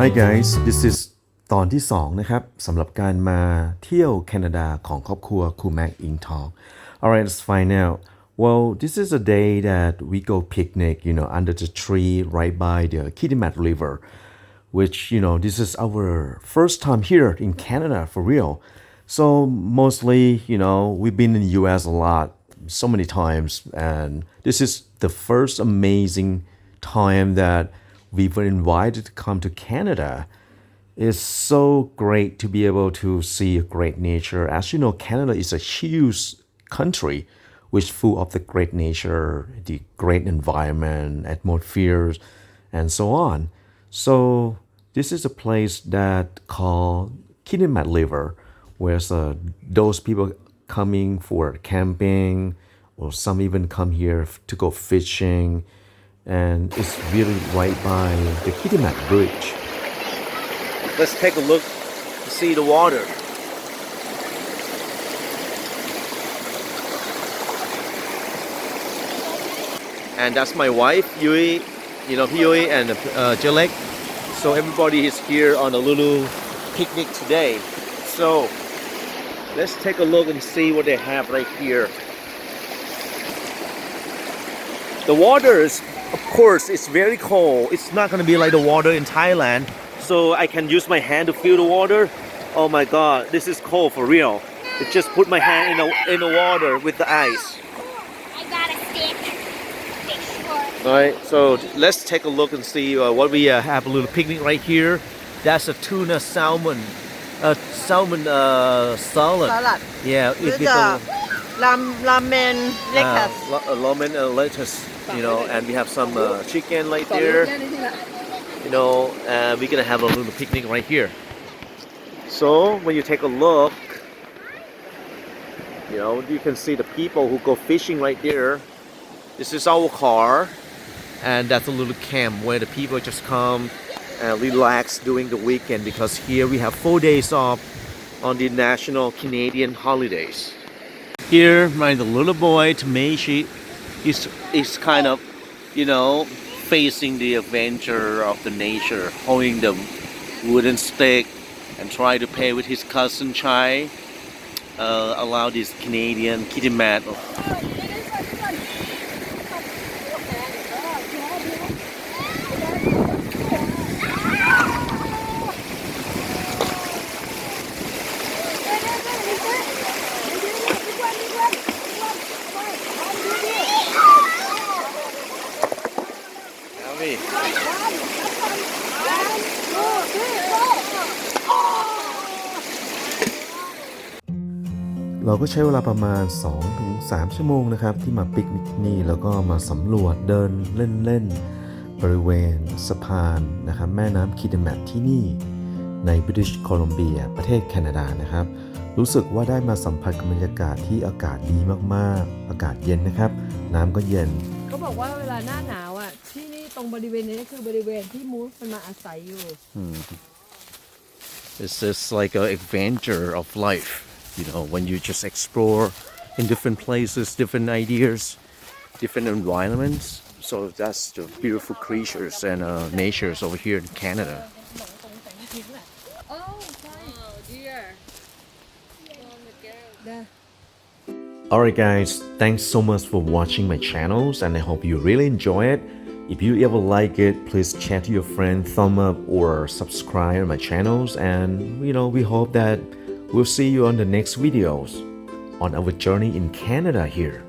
Hi guys this is ตอนที่ 2 นะครับสำหรับการมาเที่ยวแคนาดาของครอบครัวคูแม็กอิงทอง Alright let's find out Well this is a day that we go picnic you know under the tree right by the Kitimat River which you know this is our first time here in Canada for real so mostly you know we've been in the US a lot so many times and this is the first amazing time that we were invited to come to Canada. It's so great to be able to see great nature. As you know, Canada is a huge country which full of the great nature, the great environment, atmospheres, and so on. So this is a place that called Kitimat River, where uh, those people coming for camping, or some even come here to go fishing, and it's really right by the Kitimat Bridge. Let's take a look to see the water. And that's my wife, Yui, you know, Yui and uh, Jalek. So everybody is here on a little picnic today. So let's take a look and see what they have right here. The water is, of course, it's very cold. It's not gonna be like the water in Thailand. So I can use my hand to feel the water. Oh my God, this is cold for real. it just put my hand in the, in the water with the ice. All right, so let's take a look and see uh, what we uh, have a little picnic right here. That's a tuna salmon, uh, salmon uh, salad. Salad. Yeah, it's ramen lettuce. Uh, uh, ramen and lettuce you know, and we have some uh, chicken right there. You know, and we're gonna have a little picnic right here. So when you take a look, you know, you can see the people who go fishing right there. This is our car, and that's a little camp where the people just come and relax during the weekend because here we have four days off on the national Canadian holidays. Here, my little boy Tamashi is is kind of, you know, facing the adventure of the nature, holding the wooden stick and try to play with his cousin Chai. Uh, allow this Canadian kitty mat. เราก็ใช้เวลาประมาณ 2-3 ชั่วโมงนะครับ ที่มาปิกนิกที่นี่แล้วก็มาสำรวจเดินเล่นๆ บริเวณสะพานนะครับแม่น้ำคิดแมทที่นี่ในบริติชโคลัมเบียประเทศแคนาดานะครับ รู้สึกว่าได้มาสัมผัสกับบรรยากาศที่อากาศดีมากๆ อากาศเย็นนะครับ น้ำก็เย็น เขาบอกว่าเวลาหน้าหนาวอะ ที่นี่ตรงบริเวณนี้คือบริเวณที่มูสมันมาอาศัยอยู่ It's just like an adventure of life, you know, when you just explore in different places, different ideas, different environments. So that's the beautiful creatures and uh, natures over here in Canada. Alright guys, thanks so much for watching my channels and I hope you really enjoy it. If you ever like it, please chat to your friend, thumb up or subscribe my channels and you know, we hope that we'll see you on the next videos on our journey in Canada here.